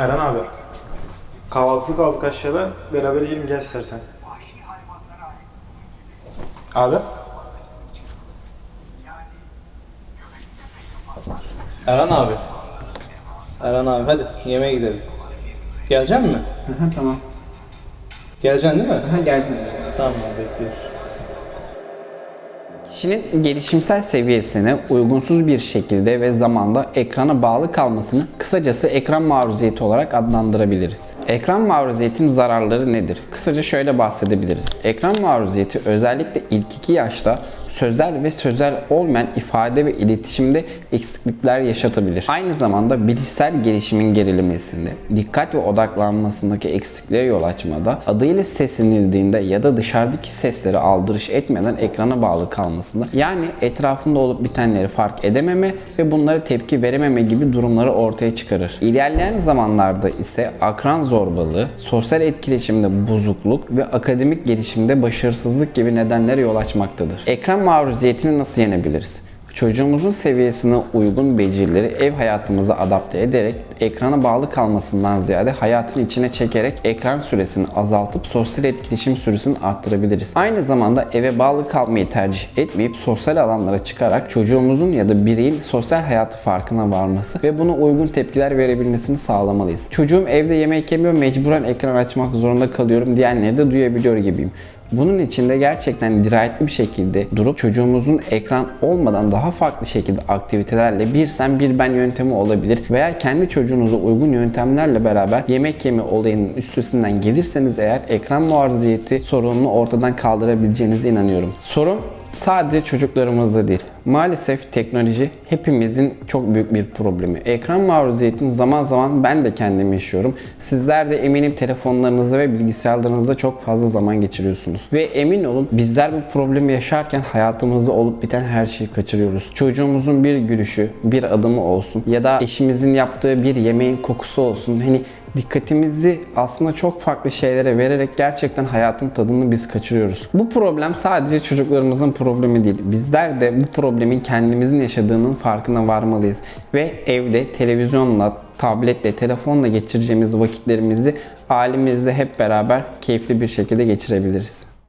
Eren abi. Kahvaltılık aldık aşağıda. Beraber yiyelim gel istersen. Abi. Erhan abi. Erhan abi hadi yemeğe gidelim. Gelecek mi? Tamam. Geleceksin değil mi? Geldim. Tamam abi bekliyoruz. Kişinin gelişimsel seviyesine uygunsuz bir şekilde ve zamanda ekrana bağlı kalmasını kısacası ekran maruziyeti olarak adlandırabiliriz. Ekran maruziyetinin zararları nedir? Kısaca şöyle bahsedebiliriz. Ekran maruziyeti özellikle ilk iki yaşta sözel ve sözel olmayan ifade ve iletişimde eksiklikler yaşatabilir. Aynı zamanda bilişsel gelişimin gerilemesinde, dikkat ve odaklanmasındaki eksikliğe yol açmada, adıyla seslenildiğinde ya da dışarıdaki sesleri aldırış etmeden ekrana bağlı kalmasında, yani etrafında olup bitenleri fark edememe ve bunlara tepki verememe gibi durumları ortaya çıkarır. İlerleyen zamanlarda ise akran zorbalığı, sosyal etkileşimde bozukluk ve akademik gelişimde başarısızlık gibi nedenlere yol açmaktadır. Ekran maruziyetini nasıl yenebiliriz? Çocuğumuzun seviyesine uygun becerileri ev hayatımıza adapte ederek ekrana bağlı kalmasından ziyade hayatın içine çekerek ekran süresini azaltıp sosyal etkileşim süresini arttırabiliriz. Aynı zamanda eve bağlı kalmayı tercih etmeyip sosyal alanlara çıkarak çocuğumuzun ya da bireyin sosyal hayatı farkına varması ve buna uygun tepkiler verebilmesini sağlamalıyız. Çocuğum evde yemek yemiyor mecburen ekran açmak zorunda kalıyorum diyenleri de duyabiliyor gibiyim. Bunun için de gerçekten dirayetli bir şekilde durup çocuğumuzun ekran olmadan daha farklı şekilde aktivitelerle bir sen bir ben yöntemi olabilir veya kendi çocuğunuza uygun yöntemlerle beraber yemek yeme olayının üstesinden gelirseniz eğer ekran maruziyeti sorununu ortadan kaldırabileceğinize inanıyorum. Sorun sadece çocuklarımızda değil. Maalesef teknoloji hepimizin çok büyük bir problemi. Ekran maruziyetini zaman zaman ben de kendim yaşıyorum. Sizler de eminim telefonlarınızda ve bilgisayarlarınızda çok fazla zaman geçiriyorsunuz. Ve emin olun bizler bu problemi yaşarken hayatımızda olup biten her şeyi kaçırıyoruz. Çocuğumuzun bir gülüşü, bir adımı olsun ya da eşimizin yaptığı bir yemeğin kokusu olsun. Hani dikkatimizi aslında çok farklı şeylere vererek gerçekten hayatın tadını biz kaçırıyoruz. Bu problem sadece çocuklarımızın problemi değil. Bizler de bu problemin kendimizin yaşadığının farkına varmalıyız. Ve evde televizyonla, tabletle, telefonla geçireceğimiz vakitlerimizi ailemizle hep beraber keyifli bir şekilde geçirebiliriz.